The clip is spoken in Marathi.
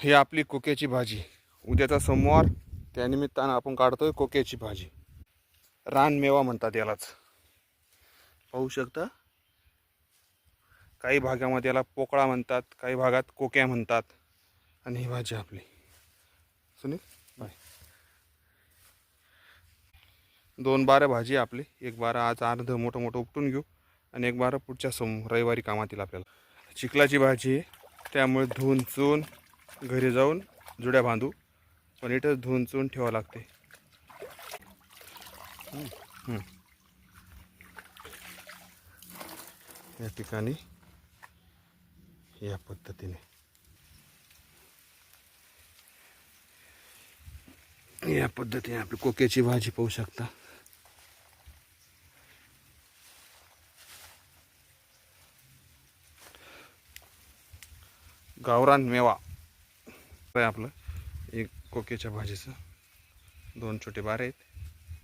ही आपली कोक्याची भाजी. उद्याचा सोमवार त्यानिमित्तानं आपण काढतोय कोक्याची भाजी. रानमेवा म्हणतात यालाच. पाहू शकता? काही भागामध्ये याला पोकळा म्हणतात काही भागात कोक्या म्हणतात. आणि ही भाजी आपली. सुनील बाय. दोन बारा भाजी आपली. एक बारा आज अर्ध मोठं मोठं उपटून घेऊ. आणि एक बारा पुढच्या सोम रविवारी कामात येईल आपल्याला. चिखलाची भाजी आहे. त्यामुळे धुवून चून घरी जाऊन जुड्या बांधू पण इथं धुवून चून ठेवावं लागते. या ठिकाणी या पद्धतीने. या पद्धतीने आपली कोक्याची भाजी पाहू शकता. गावरान मेवा. आहे आपलं. एक कोक्याच्या भाजीचं. दोन छोटे बारे आहेत.